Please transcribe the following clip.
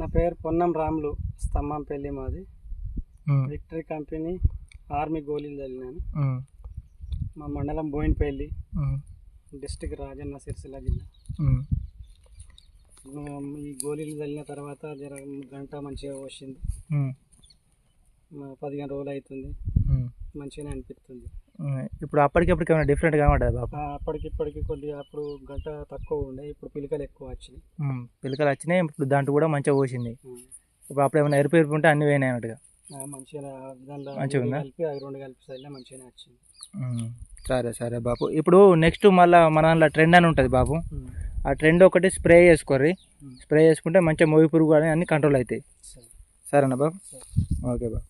నా పేరు పొన్నం రాములు స్తంభం పెళ్ళి మాది. విక్టరీ కంపెనీ ఆర్మీ గోళీలు చల్లినాను మా మండలం బోయినపల్లి డిస్టిక్ రాజన్న సిరిసిల్ల జిల్లా. ఈ గోళీలు చల్లిన తర్వాత జర గంట మంచిగా వచ్చింది పదిహేను రోజులు అవుతుంది. మంచిగానే అనిపిస్తుంది. ఇప్పుడు అప్పటికప్పుడు ఏమైనా డిఫరెంట్ కనబడ్డది బాబు? అప్పటికిప్పటికి కొద్దిగా అప్పుడు గంట తక్కువ ఉండే ఇప్పుడు పిలికలు ఎక్కువ వచ్చినాయి. పిలకలు వచ్చినాయి ఇప్పుడు దాంట్లో కూడా మంచిగా పోసింది. ఇప్పుడు అప్పుడు ఏమైనా ఎరుపు ఎరుపు ఉంటే అన్ని పోయినాయి అన్నట్టుగా? మంచిగా దాంట్లో? కలిపి అవి రెండు కలిపి చల్లినా మంచిగానే వచ్చింది. సరే సరే బాబు. ఇప్పుడు నెక్స్ట్ మళ్ళీ మన దాంట్లో ట్రెండ్ అని ఉంటుంది బాబు. ఆ ట్రెండ్ ఒకటి స్ప్రే చేసుకోర్రి. స్ప్రే చేసుకుంటే మంచిగా మోగి పురుగు అని అన్ని కంట్రోల్ అవుతాయి. సరే. సరేనా బాబు? ఓకే బాబు.